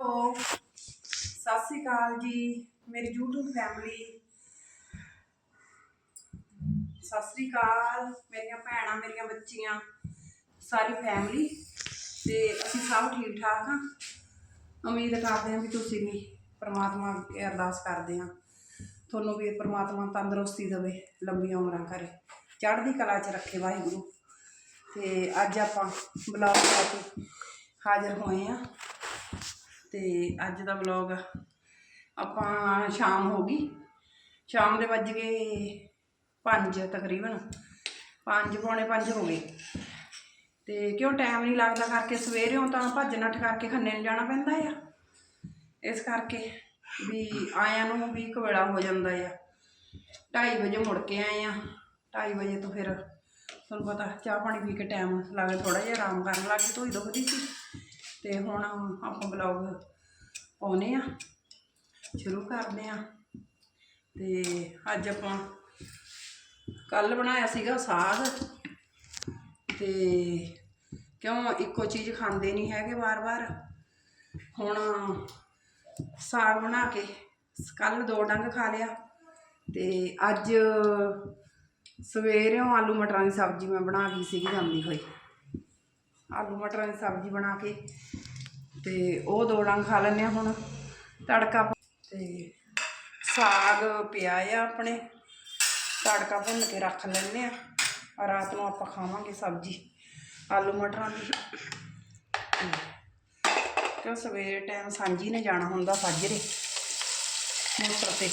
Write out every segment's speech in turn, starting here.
Hello Sat Sri ਅਕਾਲ ਜੀ, ਮੇਰੀ YouTube family Sat Sri ਅਕਾਲ, ਮੇਰੀਆਂ ਭੈਣਾਂ, ਮੇਰੀਆਂ ਬੱਚੀਆਂ, ਸਾਰੀ ਫੈਮਿਲੀ ਤੇ ਅਸੀਂ ਸਭ ਠੀਕ ਠਾਕ ਹਾਂ। ਉਮੀਦ ਕਰਦੇ ਹਾਂ ਵੀ ਤੁਸੀਂ ਵੀ ਪ੍ਰਮਾਤਮਾ ਅੱਗੇ ਅਰਦਾਸ ਕਰਦੇ ਹਾਂ। ਤੁਹਾਨੂੰ ਵੀ ਪ੍ਰਮਾਤਮਾ ਤੰਦਰੁਸਤੀ ਦੇਵੇ, ਲੰਬੀਆਂ ਉਮਰਾਂ ਕਰੇ। ਚੜ੍ਹਦੀ ਕਲਾ 'ਚ ਰੱਖੇ ਵਾਹਿਗੁਰੂ। ਤੇ ਅੱਜ ਆਪਾਂ ਬਲੌਗ ਲੈ ਕੇ ਹਾਜ਼ਰ ਹੋਏ ਹਾਂ। ਤੇ ਅੱਜ ਦਾ ਵਲੌਗ ਆਪਾਂ ਸ਼ਾਮ ਹੋ ਗਈ। ਸ਼ਾਮ ਦੇ ਵੱਜ ਗਏ 5 ਤਕਰੀਬਨ। 5 ਪੌਣੇ 5 ਹੋ ਗਏ। ਤੇ ਕਿਉਂ ਟਾਈਮ ਨਹੀਂ ਲੱਗਦਾ ਕਰਕੇ ਸਵੇਰੇੋਂ ਤਾਂ ਭੱਜ ਨੱਠ ਕਰਕੇ ਖੰਨੇ ਨੂੰ ਜਾਣਾ ਪੈਂਦਾ ਆ। ਇਸ ਕਰਕੇ ਵੀ ਆਇਆਂ ਨੂੰ ਵੀ ਇੱਕ ਹੋ ਜਾਂਦਾ ਆ। 2:30 ਵਜੇ ਮੁੜ ਕੇ ਆਏ ਆ। 2:30 ਵਜੇ ਤੋਂ ਫਿਰ ਤੁਹਾਨੂੰ ਪਤਾ, ਚਾਹ ਪਾਣੀ ਪੀ ਕੇ ਟਾਈਮ ਲੱਗੇ ਥੋੜਾ ਜਿਹਾ ਆਰਾਮ ਕਰਨ ਲੱਗ ਗਈ, ਧੋਈ ਦੁਖਦੀ ਸੀ। ਤੇ ਹੁਣ ਆਪਾਂ ਬਲੌਗ ਪਾਉਨੇ ਆ ਸ਼ੁਰੂ ਕਰਦੇ ਆ ਤੇ ਅੱਜ ਆਪਾਂ ਕੱਲ ਬਣਾਇਆ ਸੀਗਾ ਸਾਗ। ਤੇ ਕਿਉਂ ਇੱਕੋ ਚੀਜ਼ ਖਾਂਦੇ ਨਹੀਂ ਹੈਗੇ ਵਾਰ-ਵਾਰ। ਹੁਣ ਸਾਗ ਬਣਾ ਕੇ ਕੱਲ ਦੋ ਡੰਗ ਖਾ ਲਿਆ। ਤੇ ਅੱਜ ਸਵੇਰੇ ਆਲੂ ਮਟਰਾਂ ਦੀ ਸਬਜ਼ੀ ਮੈਂ ਬਣਾ ਗਈ ਸੀਗੀ, ਜਾਂਦੀ ਹੋਈ। ਆਲੂ ਮਟਰਾਂ ਦੀ ਸਬਜ਼ੀ ਬਣਾ ਕੇ ਤੇ ਉਹ ਦੋ ਡੰਗ ਖਾ ਲੈਂਦੇ ਹਾਂ ਹੁਣ ਤੜਕਾ ਪ- ਤੇ ਸਾਗ ਪਿਆ ਆ ਆਪਣੇ, ਤੜਕਾ ਭੁੰਨ ਕੇ ਰੱਖ ਲੈਂਦੇ ਆ ਰਾਤ ਨੂੰ ਆਪਾਂ ਖਾਵਾਂਗੇ ਸਬਜ਼ੀ ਆਲੂ ਮਟਰਾਂ ਦੀ। ਕਿਉਂ ਸਵੇਰੇ ਟਾਈਮ ਸਾਂਝੀ ਨੇ ਜਾਣਾ ਹੁੰਦਾ ਸਾਜਰੇ ਮੋਟਰ ਤੇ।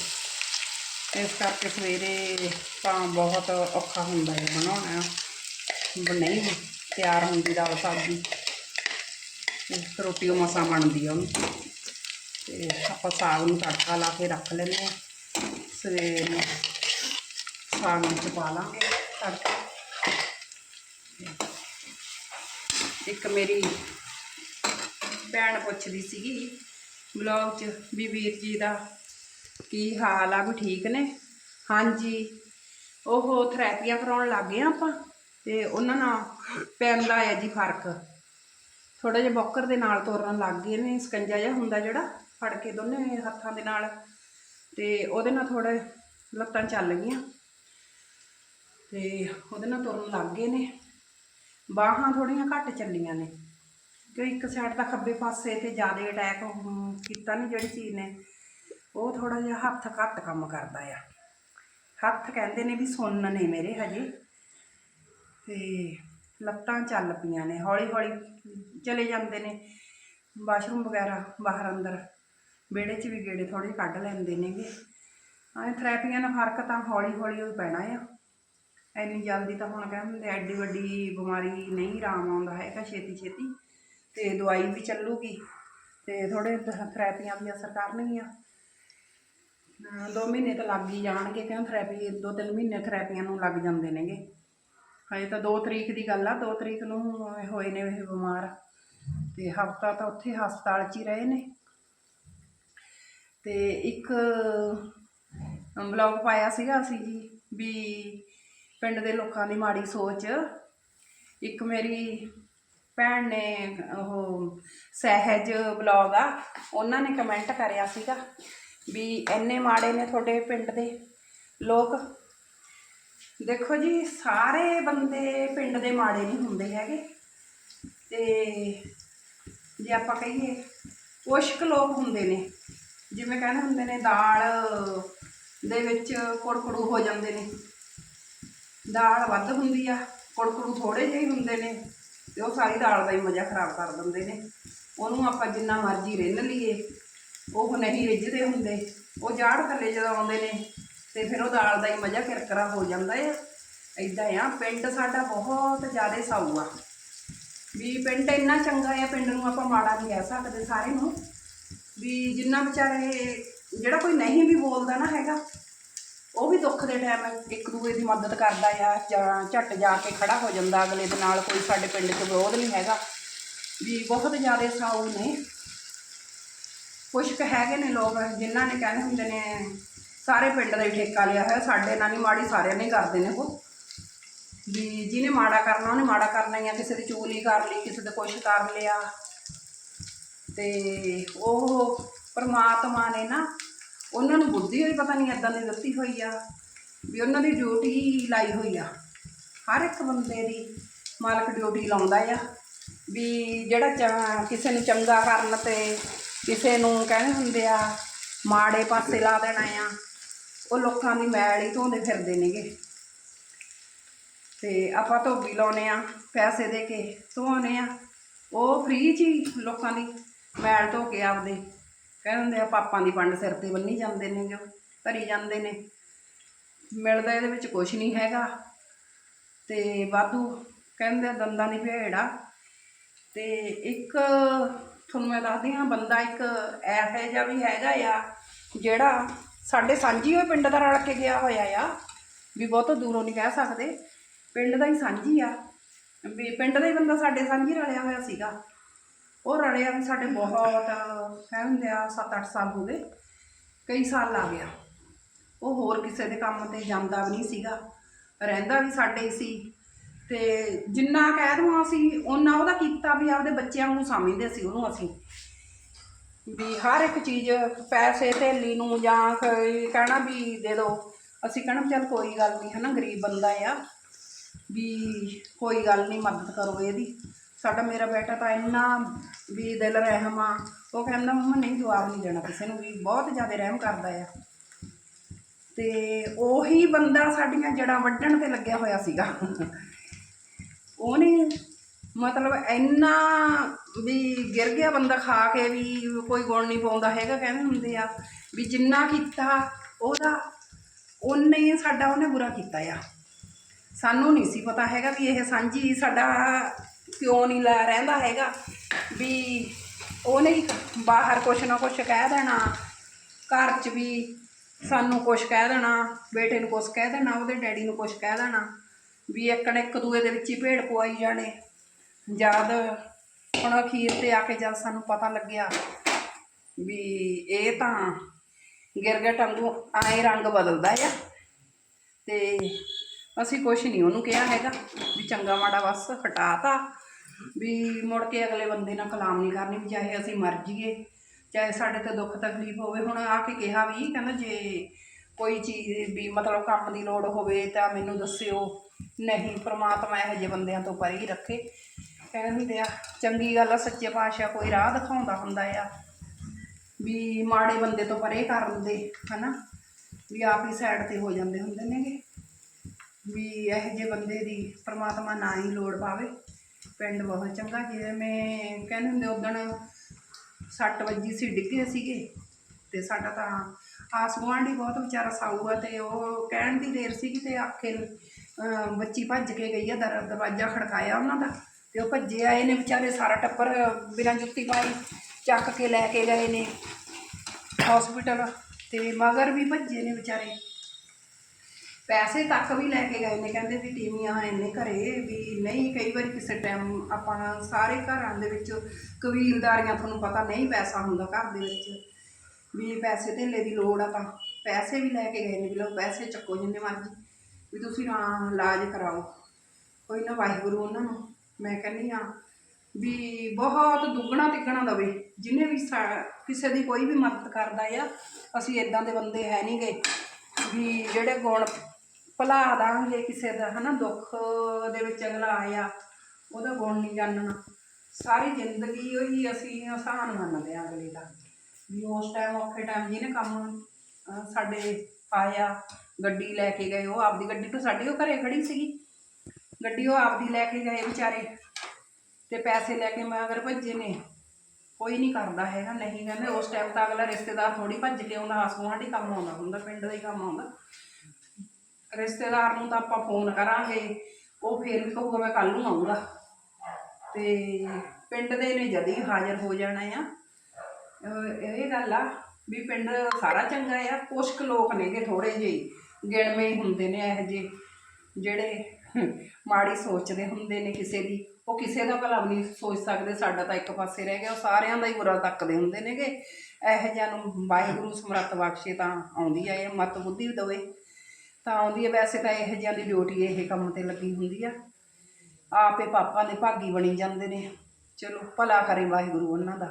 ਇਸ ਕਰਕੇ ਸਵੇਰੇ ਤਾਂ ਬਹੁਤ ਔਖਾ ਹੁੰਦਾ ਹੈ ਬਣਾਉਣਾ ਨਹੀਂ ਤਿਆਰ ਹੁੰਦੀ ਦਾਲ ਸਬਜ਼ੀ ਰੋਟੀ ਉਹ ਮਸਾਂ ਬਣਦੀ ਆ ਉਹਨੂੰ। ਤੇ ਆਪਾਂ ਸਾਗ ਨੂੰ ਤੜਕਾ ਲਾ ਕੇ ਰੱਖ ਲੈਂਦੇ ਆ ਸਵੇਰ ਨੂੰ ਸਾਗ ਵਿੱਚ ਪਾ ਲਾਂਗੇ ਤੜਕਾ। ਇੱਕ ਮੇਰੀ ਭੈਣ ਪੁੱਛਦੀ ਸੀਗੀ ਬਲੌਗ 'ਚ ਵੀ ਵੀਰ ਜੀ ਦਾ ਕੀ ਹਾਲ ਆ, ਵੀ ਠੀਕ ਨੇ? ਹਾਂਜੀ, ਉਹ ਥੈਰੇਪੀਆਂ ਕਰਾਉਣ ਲੱਗ ਗਏ ਆ ਆਪਾਂ। ਤੇ ਉਹਨਾਂ ਨਾਲ ਪੈਂਦਾ ਹੈ ਜੀ ਫ਼ਰਕ। ਥੋੜਾ ਜਿਹਾ ਬੌਕਰ ਦੇ ਨਾਲ ਤੋਰਨ ਲੱਗ ਗਏ ਨੇ ਸਕੰਜਾ ਜਿਹਾ ਹੁੰਦਾ ਜਿਹੜਾ, ਫੜ ਕੇ ਦੋਨੇ ਹੱਥਾਂ ਦੇ ਨਾਲ। ਤੇ ਉਹਦੇ ਨਾਲ ਥੋੜਾ ਲੱਤਾਂ ਚੱਲ ਗਈਆਂ। ਤੇ ਉਹਦੇ ਨਾਲ ਤੁਰਨ ਲੱਗ ਗਏ ਨੇ। ਬਾਹਾਂ ਥੋੜੀਆਂ ਘੱਟ ਚੱਲੀਆਂ ਨੇ। ਕਿ ਇੱਕ ਸਾਈਡ ਤਾਂ ਖੱਬੇ ਪਾਸੇ ਤੇ ਜ਼ਿਆਦਾ ਅਟੈਕ ਕੀਤਾ ਨਹੀਂ ਜਿਹੜੀ ਚੀਜ਼ ਨੇ। ਉਹ ਥੋੜਾ ਜਿਹਾ ਹੱਥ ਘੱਟ ਕੰਮ ਕਰਦਾ ਆ। ਹੱਥ ਕਹਿੰਦੇ ਨੇ ਵੀ ਸੁਣਨ ਨੇ ਮੇਰੇ ਹਜੇ। ਤੇ ਲੱਤਾਂ ਚੱਲ ਪਈਆਂ ਨੇ, ਹੌਲੀ ਹੌਲੀ ਚਲੇ ਜਾਂਦੇ ਨੇ। ਵਾਸ਼ਰੂਮ ਵਗੈਰਾ ਬਾਹਰ ਅੰਦਰ, ਵਿਹੜੇ 'ਚ ਵੀ ਗੇੜੇ ਥੋੜੇ ਕੱਢ ਲੈਂਦੇ ਨੇਗੇ। ਐ ਥੈਰੇਪੀਆਂ ਨਾਲ ਫ਼ਰਕ ਤਾਂ ਹੌਲੀ ਹੌਲੀ ਹੀ ਪੈਣਾ ਆ। ਐਨੀ ਜਲਦੀ ਤਾਂ ਹੁਣ ਕਹਿੰਦੇ ਐਡੀ ਵੱਡੀ ਬਿਮਾਰੀ ਨਹੀਂ ਆਰਾਮ ਆਉਂਦਾ ਹੈਗਾ ਛੇਤੀ ਛੇਤੀ। ਤੇ ਦਵਾਈ ਵੀ ਚੱਲੂਗੀ ਤੇ ਥੋੜੇ ਥੈਰੇਪੀਆਂ ਵੀ ਅਸਰ ਕਰਨਗੀਆਂ। ਦੋ ਮਹੀਨੇ ਤਾਂ ਲੱਗ ਹੀ ਜਾਣਗੇ, ਕਿਉਂ? ਥੈਰੇਪੀ, ਦੋ ਤਿੰਨ ਮਹੀਨੇ ਥੈਰੇਪੀਆਂ ਨੂੰ ਲੱਗ ਜਾਂਦੇ ਨੇਗੇ। ਹਜੇ ਤਾਂ 2 ਤਰੀਕ ਦੀ ਗੱਲ ਆ 2 ਤਰੀਕ ਨੂੰ ਹੋਏ ਨੇ ਇਹ ਬਿਮਾਰ। ਤੇ ਹਫਤਾ ਤਾਂ ਉੱਥੇ ਹਸਪਤਾਲ 'ਚ ਹੀ ਰਹੇ ਨੇ। ਤੇ ਇੱਕ ਬਲੌਗ ਪਾਇਆ ਸੀਗਾ ਅਸੀਂ ਜੀ, ਵੀ ਪਿੰਡ ਦੇ ਲੋਕਾਂ ਦੀ ਮਾੜੀ ਸੋਚ। ਇੱਕ ਮੇਰੀ ਭੈਣ ਨੇ ਉਹ ਸਹਿਜ ਬਲੌਗ ਆ, ਉਹਨਾਂ ਨੇ ਕਮੈਂਟ ਕਰਿਆ ਸੀਗਾ ਵੀ ਇੰਨੇ ਮਾੜੇ ਨੇ ਤੁਹਾਡੇ ਪਿੰਡ ਦੇ ਲੋਕ। ਦੇਖੋ ਜੀ, ਸਾਰੇ ਬੰਦੇ ਪਿੰਡ ਦੇ ਮਾੜੇ ਨਹੀਂ ਹੁੰਦੇ ਹੈਗੇ। ਤੇ ਜੇ ਆਪਾਂ ਕਹੀਏ ਕੁਛ ਕੁ ਲੋਕ ਹੁੰਦੇ ਨੇ। ਜਿਵੇਂ ਕਹਿੰਦੇ ਹੁੰਦੇ ਨੇ, ਦਾਲ ਦੇ ਵਿੱਚ ਕੁੜਕੜੂ ਹੋ ਜਾਂਦੇ ਨੇ। ਦਾਲ ਵੱਧ ਹੁੰਦੀ ਆ, ਕੁੜਕੜੂ ਥੋੜੇ ਜਿਹੇ ਹੁੰਦੇ ਨੇ ਤੇ ਉਹ ਸਾਰੀ ਦਾਲ ਦਾ ਹੀ ਮਜ਼ਾ ਖਰਾਬ ਕਰ ਦਿੰਦੇ ਨੇ। ਉਹਨੂੰ ਆਪਾਂ ਜਿੰਨਾ ਮਰਜ਼ੀ ਰਿੰਨ ਲਈਏ, ਉਹ ਨਹੀਂ ਰਿੱਝਦੇ ਹੁੰਦੇ। ਉਹ ਜਾੜ ਥੱਲੇ ਜਦੋਂ ਆਉਂਦੇ ਨੇ ਤੇ ਫਿਰ ਉਹ ਦਾਲ ਦਾ ਹੀ ਮਜ਼ਾ ਕਿਰਕਰਾ ਹੋ ਜਾਂਦਾ ਆ। ਐਦਾਂ ਆ, ਪਿੰਡ ਸਾਡਾ ਬਹੁਤ ਜ਼ਿਆਦਾ ਸਾਊ ਆ। ਵੀ ਪਿੰਡ ਇੰਨਾ ਚੰਗਾ ਆ, ਪਿੰਡ ਨੂੰ ਆਪਾਂ ਮਾੜਾ ਨਹੀਂ ਕਹਿ ਸਕਦੇ ਸਾਰੇ ਨੂੰ। ਵੀ ਜਿੰਨਾ ਵਿਚਾਰੇ ਜਿਹੜਾ ਕੋਈ ਨਹੀਂ ਵੀ ਬੋਲਦਾ ਨਾ ਹੈਗਾ, ਉਹ ਵੀ ਦੁੱਖ ਦੇ ਟਾਈਮ ਇੱਕ ਦੂਏ ਦੀ ਮਦਦ ਕਰਦਾ ਆ ਜਾਂ ਝੱਟ ਜਾ ਕੇ ਖੜਾ ਹੋ ਜਾਂਦਾ ਅਗਲੇ ਦੇ ਨਾਲ, ਕੋਈ ਸਾਡੇ ਪਿੰਡ 'ਚ ਵਿਰੋਧ ਨਹੀਂ ਹੈਗਾ। ਵੀ ਬਹੁਤ ਜ਼ਿਆਦਾ ਸਾਊ ਨੇ। ਕੁਛ ਹੈਗੇ ਨੇ ਲੋਕ, ਜਿਨ੍ਹਾਂ ਨੇ ਕਹਿੰਦੇ ਹੁੰਦੇ ਨੇ ਸਾਰੇ ਪਿੰਡ ਦਾ ਹੀ ਠੇਕਾ ਲਿਆ ਹੋਇਆ, ਸਾਡੇ ਨਾਲ ਹੀ ਮਾੜੀ ਸਾਰਿਆਂ ਨੇ ਕਰਦੇ ਨੇ ਉਹ। ਵੀ ਜਿਹਨੇ ਮਾੜਾ ਕਰਨਾ, ਉਹਨੇ ਮਾੜਾ ਕਰਨਾ ਹੀ ਆ, ਕਿਸੇ ਦੀ ਚੋਰੀ ਕਰ ਲਈ, ਕਿਸੇ ਦਾ ਕੁਛ ਕਰ ਲਿਆ। ਤੇ ਉਹ ਪਰਮਾਤਮਾ ਨੇ ਨਾ ਉਹਨਾਂ ਨੂੰ ਬੁੱਧੀ ਹੋਈ, ਪਤਾ ਨਹੀਂ ਇਦਾਂ ਦੀ ਦਿੱਤੀ ਹੋਈ ਆ, ਵੀ ਉਹਨਾਂ ਦੀ ਡਿਊਟੀ ਲਾਈ ਹੋਈ ਆ। ਹਰ ਇੱਕ ਬੰਦੇ ਦੀ ਮਾਲਕ ਡਿਊਟੀ ਲਾਉਂਦਾ ਆ। ਵੀ ਜਿਹੜਾ ਚ- ਕਿਸੇ ਨੂੰ ਚੰਗਾ ਕਰਨ ਤੇ ਕਿਸੇ ਨੂੰ ਕਹਿੰਦੇ ਹੁੰਦੇ ਆ, ਮਾੜੇ ਪਾਸੇ ਲਾ ਦੇਣਾ ਆ। ਉਹ ਲੋਕਾਂ ਦੀ ਮੈਲ ਹੀ ਧੋਂਦੇ ਫਿਰਦੇ ਨੇਗੇ। ਤੇ ਆਪਾਂ ਧੋਬੀ ਲਾਉਨੇ ਆ ਪੈਸੇ ਦੇ ਕੇ ਧੋਨੇ ਆ ਉਹ ਫ੍ਰੀ ਚ ਹੀ ਲੋਕਾਂ ਦੀ ਮੈਲ ਧੋ ਕੇ ਆਪਦੇ, ਕਹਿੰਦੇ ਆ ਪਾਪਾਂ ਦੀ ਪੰਡ ਸਿਰ ਤੇ ਬੰਨੀ ਜਾਂਦੇ ਨੇ ਜੋ ਭਰੀ ਜਾਂਦੇ ਨੇ। ਮਿਲਦਾ ਇਹਦੇ ਵਿੱਚ ਕੁਝ ਨਹੀਂ ਹੈਗਾ। ਤੇ ਵਾਧੂ ਕਹਿੰਦੇ ਦੰਦਾਂ ਦੀ ਭੇੜ ਆ। ਤੇ ਇੱਕ ਤੁਹਾਨੂੰ ਮੈਂ ਦੱਸਦੀ ਹਾਂ, ਬੰਦਾ ਇੱਕ ਇਹੋ ਜਿਹਾ ਵੀ ਹੈਗਾ ਆ ਜਿਹੜਾ ਸਾਡੇ ਸਾਂਝੀ ਹੋਏ ਪਿੰਡ ਦਾ ਰਲ ਕੇ ਗਿਆ ਹੋਇਆ ਆ। ਵੀ ਬਹੁਤ ਦੂਰੋਂ ਨਹੀਂ ਕਹਿ ਸਕਦੇ। ਪਿੰਡ ਦਾ ਹੀ ਸਾਂਝੀ ਆ। ਵੀ ਪਿੰਡ ਦਾ ਹੀ ਬੰਦਾ ਸਾਡੇ ਸਾਂਝੀ ਰਲਿਆ ਹੋਇਆ ਸੀਗਾ। ਉਹ ਰਲਿਆ ਵੀ ਸਾਡੇ ਬਹੁਤ ਕਹਿੰਦੇ ਆ 7-8 ਸਾਲ ਹੋ ਗਏ। ਕਈ ਸਾਲ ਲਾ ਗਿਆ। ਉਹ ਹੋਰ ਕਿਸੇ ਦੇ ਕੰਮ ਤੇ ਜਾਂਦਾ ਵੀ ਨਹੀਂ ਸੀਗਾ। ਰਹਿੰਦਾ ਵੀ ਸਾਡੇ ਸੀ। ਤੇ ਜਿੰਨਾ ਕਹਿ ਦਵਾਂ ਅਸੀਂ, ਉਹਨਾਂ ਉਹਦਾ ਕੀਤਾ ਵੀ ਆਪਦੇ ਬੱਚਿਆਂ ਨੂੰ ਸਮਝਦੇ ਸੀ, ਉਹਨੂੰ ਅਸੀਂ। ਵੀ ਹਰ ਇੱਕ ਚੀਜ਼, ਪੈਸੇ ਧੇਲੀ ਨੂੰ ਜਾਂ ਕੋਈ ਕਹਿਣਾ ਵੀ ਦੇ ਦਿਓ ਅਸੀਂ ਕਹਿਣਾ ਚੱਲ ਕੋਈ ਗੱਲ ਨਹੀਂ, ਹਨਾ, ਗਰੀਬ ਬੰਦਾ ਆ। ਵੀ ਕੋਈ ਗੱਲ ਨਹੀਂ, ਮਦਦ ਕਰੋ ਇਹਦੀ। ਸਾਡਾ, ਮੇਰਾ ਬੇਟਾ ਤਾਂ ਇੰਨਾ ਵੀ ਦਿਲ ਰਹਿਮ ਆ। ਉਹ ਕਹਿੰਦਾ, ਮੰਮਾ, ਨਹੀਂ, ਜਵਾਬ ਨਹੀਂ ਦੇਣਾ ਕਿਸੇ ਨੂੰ ਵੀ। ਬਹੁਤ ਜ਼ਿਆਦਾ ਰਹਿਮ ਕਰਦਾ ਆ। ਤੇ ਉਹੀ ਬੰਦਾ ਸਾਡੀਆਂ ਜੜਾਂ ਵੱਢਣ ਤੇ ਲੱਗਿਆ ਹੋਇਆ ਸੀਗਾ। ਉਹਨੇ ਮਤਲਬ ਇੰਨਾ ਵੀ ਗਿਰ ਗਿਆ ਬੰਦਾ ਖਾ ਕੇ ਵੀ ਕੋਈ ਗੁਣ ਨਹੀਂ ਪਾਉਂਦਾ ਹੈਗਾ ਕਹਿੰਦੇ ਹੁੰਦੇ ਆ, ਵੀ ਜਿੰਨਾ ਕੀਤਾ ਉਹਦਾ ਉਹਨੇ ਹੀ ਸਾਡਾ ਉਹਨੇ ਬੁਰਾ ਕੀਤਾ ਆ। ਸਾਨੂੰ ਨਹੀਂ ਸੀ ਪਤਾ ਹੈਗਾ ਵੀ ਇਹ ਸਾਂਝੀ ਸਾਡਾ ਕਿਉਂ ਨਹੀਂ ਲੈ ਰਹਿੰਦਾ ਹੈਗਾ ਵੀ ਉਹਨੇ ਹੀ ਬਾਹਰ ਕੁਛ ਨਾ ਕੁਛ ਕਹਿ ਦੇਣਾ, ਘਰ 'ਚ ਵੀ ਸਾਨੂੰ ਕੁਛ ਕਹਿ ਦੇਣਾ, ਬੇਟੇ ਨੂੰ ਕੁਛ ਕਹਿ ਦੇਣਾ, ਉਹਦੇ ਡੈਡੀ ਨੂੰ ਕੁਛ ਕਹਿ ਦੇਣਾ, ਵੀ ਇੱਕ ਨੇ ਇੱਕ ਦੂਏ ਦੇ ਵਿੱਚ ਹੀ ਭੇੜ ਪਵਾਈ ਜਾਣੇ। ਜਦ ਹੁਣ ਅਖੀਰ ਤੇ ਆ ਕੇ ਜਦ ਸਾਨੂੰ ਪਤਾ ਲੱਗਿਆ ਵੀ ਇਹ ਤਾਂ ਗਿਰਗਟ ਵਾਂਗੂ ਆਏ ਰੰਗ ਬਦਲਦਾ ਆ ਤੇ ਅਸੀਂ ਕੁਛ ਨਹੀਂ ਉਹਨੂੰ ਕਿਹਾ ਹੈਗਾ ਵੀ ਚੰਗਾ ਮਾੜਾ ਬਸ ਹਟਾਤਾ ਵੀ ਮੁੜ ਕੇ ਅਗਲੇ ਬੰਦੇ ਨਾਲ ਕਲਾਮ ਨਹੀਂ ਕਰਨੀ ਵੀ ਚਾਹੇ ਅਸੀਂ ਮਰ ਜਾਈਏ, ਚਾਹੇ ਸਾਡੇ ਤੇ ਦੁੱਖ ਤਕਲੀਫ ਹੋਵੇ। ਹੁਣ ਆ ਕੇ ਕਿਹਾ ਵੀ, ਕਹਿੰਦਾ ਜੇ ਕੋਈ ਚੀਜ਼ ਵੀ ਮਤਲਬ ਕੰਮ ਦੀ ਲੋੜ ਹੋਵੇ ਤਾਂ ਮੈਨੂੰ ਦੱਸਿਓ। ਨਹੀਂ, ਪ੍ਰਮਾਤਮਾ ਇਹੋ ਜਿਹੇ ਬੰਦਿਆਂ ਤੋਂ ਪਰੇ ਹੀ ਰੱਖੇ। ਕਹਿੰਦੇ ਹੁੰਦੇ ਆ, ਚੰਗੀ ਗੱਲ ਆ, ਸੱਚੇ ਪਾਤਸ਼ਾਹ ਕੋਈ ਰਾਹ ਦਿਖਾਉਂਦਾ ਹੁੰਦਾ ਆ। ਵੀ ਮਾੜੇ ਬੰਦੇ ਤੋਂ ਪਰੇ ਕਰਨ ਦੇ ਹਨਾ? ਵੀ ਆਪ ਹੀ ਸਾਈਡ ਤੇ ਹੋ ਜਾਂਦੇ ਹੁੰਦੇ ਨੇਗੇ। ਵੀ ਇਹੋ ਜਿਹੇ ਬੰਦੇ ਦੀ ਪ੍ਰਮਾਤਮਾ ਨਾ ਹੀ ਲੋੜ ਪਾਵੇ। ਪਿੰਡ ਬਹੁਤ ਚੰਗਾ, ਜਿਵੇਂ ਕਹਿੰਦੇ ਹੁੰਦੇ, ਉਦਣ ਸੱਟ ਵੱਜੀ ਸੀ, ਡਿੱਗੇ ਸੀਗੇ। ਤੇ ਸਾਡਾ ਤਾਂ ਆਸ ਗੁਆਂਢੀ ਬਹੁਤ ਵਿਚਾਰਾ ਸਾਊ ਆ, ਤੇ ਉਹ ਕਹਿਣ ਦੀ ਦੇਰ ਸੀਗੀ ਤੇ ਆਖੇ ਬੱਚੀ ਭੱਜ ਕੇ ਗਈ ਆ ਦਰ ਦਰਵਾਜ਼ਾ ਖੜਕਾਇਆ ਉਹਨਾਂ ਦਾ। ਤੇ ਉਹ ਭੱਜੇ ਆਏ ਨੇ ਵਿਚਾਰੇ ਸਾਰਾ ਟੱਬਰ ਬਿਨਾਂ ਜੁੱਤੀ ਪਾਈ, ਚੱਕ ਕੇ ਲੈ ਕੇ ਗਏ ਨੇ ਹਸਪੀਟਲ ਤੇ ਮਗਰ ਵੀ ਭੱਜੇ ਨੇ ਵਿਚਾਰੇ। ਪੈਸੇ ਤੱਕ ਵੀ ਲੈ ਕੇ ਗਏ ਨੇ, ਕਹਿੰਦੇ ਵੀ ਟੀਵੀਆਂ ਇੰਨੇ ਘਰੇ ਵੀ ਨਹੀਂ, ਕਈ ਵਾਰੀ ਕਿਸੇ ਟਾਈਮ ਆਪਾਂ ਸਾਰੇ ਘਰਾਂ ਦੇ ਵਿੱਚ ਕਬੀਲਦਾਰੀਆਂ ਤੁਹਾਨੂੰ ਪਤਾ ਨਹੀਂ ਪੈਸਾ ਹੁੰਦਾ ਘਰ ਦੇ ਵਿੱਚ। ਵੀ ਪੈਸੇ ਧੇਲੇ ਦੀ ਲੋੜ ਆ ਤਾਂ ਪੈਸੇ ਵੀ ਲੈ ਕੇ ਗਏ ਨੇ, ਵੀ ਲਓ ਪੈਸੇ ਚੱਕੋ ਜਿੰਨੇ ਮਰਜ਼ੀ, ਵੀ ਤੁਸੀਂ ਨਾ ਇਲਾਜ ਕਰਾਓ। ਕੋਈ ਨਾ ਵਾਹਿਗੁਰੂ ਉਹਨਾਂ ਨੂੰ ਮੈਂ ਕਹਿੰਦੀ ਆ ਵੀ ਬਹੁਤ ਦੁੱਗਣਾ ਤਿੱਗਣਾ ਦਵੇ ਜਿਹਨੇ ਵੀ ਸਾ- ਕਿਸੇ ਦੀ ਕੋਈ ਵੀ ਮਦਦ ਕਰਦਾ ਆ, ਅਸੀਂ ਇਦਾਂ ਦੇ ਬੰਦੇ ਹੈ ਨਹੀਂਗੇ ਵੀ ਜਿਹੜੇ ਗੁਣ ਭੁਲਾ ਦਾਂਗੇ ਕਿਸੇ ਦਾ, ਹਨਾ, ਦੁੱਖ ਦੇ ਵਿੱਚ ਅਗਲਾ ਆਇਆ, ਉਹਦਾ ਗੁਣ ਨਹੀਂ ਜਾਣਨਾ। ਸਾਰੀ ਜ਼ਿੰਦਗੀ ਉਹੀ ਅਸੀਂ ਆਸਾਨ ਮੰਨਦੇ ਆ ਅਗਲੇ ਦਾ, ਵੀ ਉਸ ਟਾਈਮ ਔਖੇ ਟਾਈਮ ਜਿਹਨੇ ਕੰਮ ਸਾਡੇ ਆਇਆ, ਗੱਡੀ ਲੈ ਕੇ ਗਏ, ਉਹ ਆਪਦੀ ਗੱਡੀ ਤੋਂ ਸਾਡੀ ਉਹ ਘਰੇ ਖੜੀ ਸੀਗੀ। ਗੱਡੀ ਉਹ ਆਪਦੀ ਲੈ ਕੇ ਗਏ ਵਿਚਾਰੇ ਤੇ ਪੈਸੇ ਲੈ ਕੇ ਮੈਂ ਭੱਜੇ ਨੇ, ਕੋਈ ਨਹੀਂ ਕਰਦਾ ਹੈਗਾ, ਨਹੀਂ ਕਹਿੰਦੇ ਉਸ ਟਾਈਮ ਤਾਂ ਅਗਲਾ ਰਿਸ਼ਤੇਦਾਰ ਥੋੜੀ ਭੱਜ ਕੇ ਆਉਂਦਾ, ਆਸ ਗੁਆਂਢੀ ਕੰਮ ਆਉਂਦਾ ਹੁੰਦਾ, ਪਿੰਡ ਦਾ ਹੀ ਕੰਮ ਆਉਂਦਾ। ਰਿਸ਼ਤੇਦਾਰ ਨੂੰ ਤਾਂ ਆਪਾਂ ਫੋਨ ਕਰਾਂਗੇ, ਉਹ ਫੇਰ ਵੀ ਕਹੂਗਾ ਮੈਂ ਕੱਲ ਨੂੰ ਆਉਂਗਾ ਤੇ ਪਿੰਡ ਦੇ ਨੇ ਜਦ ਹੀ ਹਾਜ਼ਰ ਹੋ ਜਾਣਾ ਆ ਇਹ ਗੱਲ ਆ ਵੀ ਪਿੰਡ ਸਾਰਾ ਚੰਗਾ ਆ ਕੁਛ ਲੋਕ ਨੇਗੇ ਥੋੜੇ ਜਿਹੇ, ਗਿਣਵੇਂ ਹੁੰਦੇ ਨੇ ਇਹੋ ਜਿਹੇ। ਜਿਹੜੇ ਮਾੜੀ ਸੋਚਦੇ ਹੁੰਦੇ ਨੇ ਕਿਸੇ ਦੀ, ਉਹ ਕਿਸੇ ਦਾ ਭਲਾ ਵੀ ਨਹੀਂ ਸੋਚ ਸਕਦੇ, ਸਾਡਾ ਤਾਂ ਇੱਕ ਪਾਸੇ ਰਹਿ ਗਿਆ, ਉਹ ਸਾਰਿਆਂ ਦਾ ਹੀ ਬੁਰਾ ਤੱਕਦੇ ਹੁੰਦੇ ਨੇਗੇ। ਇਹੋ ਜਿਹਾ ਨੂੰ ਵਾਹਿਗੁਰੂ ਸਮਰੱਥ ਬਖਸ਼ੇ ਤਾਂ ਆਉਂਦੀ ਆ, ਇਹ ਮਤ ਬੁੱਧੀ ਦਵੇ। ਤਾਂ ਆਉਂਦੀ ਹੈ ਵੈਸੇ ਤਾਂ ਇਹੋ ਜਿਹਾ ਦੀ ਡਿਊਟੀ ਇਹ ਕੰਮ ਤੇ ਲੱਗੀ ਹੁੰਦੀ ਆ। ਆਪੇ ਪਾਪਾ ਦੇ ਭਾਗੀ ਬਣੀ ਜਾਂਦੇ ਨੇ। ਚਲੋ, ਭਲਾ ਕਰੇ ਵਾਹਿਗੁਰੂ ਉਹਨਾਂ ਦਾ।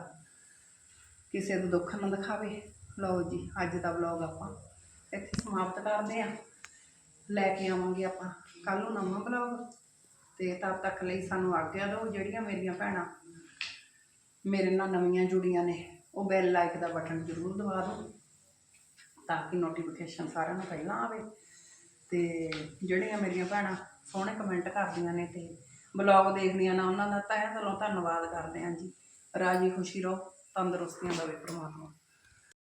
ਕਿਸੇ ਨੂੰ ਦੁੱਖ ਨਾ ਦਿਖਾਵੇ। ਲਓ ਜੀ, ਅੱਜ ਦਾ ਵਲੌਗ ਆਪਾਂ ਇੱਥੇ ਸਮਾਪਤ ਕਰਦੇ ਆ ਲੈ ਕੇ ਆਵਾਂਗੇ ਆਪਾਂ। ਕੱਲ ਨੂੰ ਨਵਾਂ ਵਲੌਗ ਤੇ ਤਦ ਤੱਕ ਲਈ ਸਾਨੂੰ ਆਗਿਆ ਦਿਓ, ਜਿਹੜੀਆਂ ਮੇਰੀਆਂ ਭੈਣਾਂ ਮੇਰੇ ਨਾਲ ਨਵੀਆਂ ਜੁੜੀਆਂ ਨੇ, ਉਹ ਬੈਲ ਲਾਈਕ ਦਾ ਬਟਨ ਜ਼ਰੂਰ ਦਬਾ ਦਿਓ, ਤਾਂ ਕਿ ਨੋਟੀਫਿਕੇਸ਼ਨ ਸਾਰਿਆਂ ਨੂੰ ਪਹਿਲਾਂ ਆਵੇ। ਤੇ ਜਿਹੜੀਆਂ ਮੇਰੀਆਂ ਭੈਣਾਂ ਸੋਹਣੇ ਕਮੈਂਟ ਕਰਦੀਆਂ ਨੇ ਤੇ ਬਲੌਗ ਦੇਖਦੀਆਂ ਨਾ, ਉਹਨਾਂ ਦਾ ਤਹਿ ਦਿਲੋਂ ਧੰਨਵਾਦ ਕਰਦੇ ਹਾਂ ਜੀ। ਰਾਜੀ ਖੁਸ਼ੀ ਰਹੋ, ਤੰਦਰੁਸਤੀਆਂ ਦੇਵੇ ਪ੍ਰਮਾਤਮਾ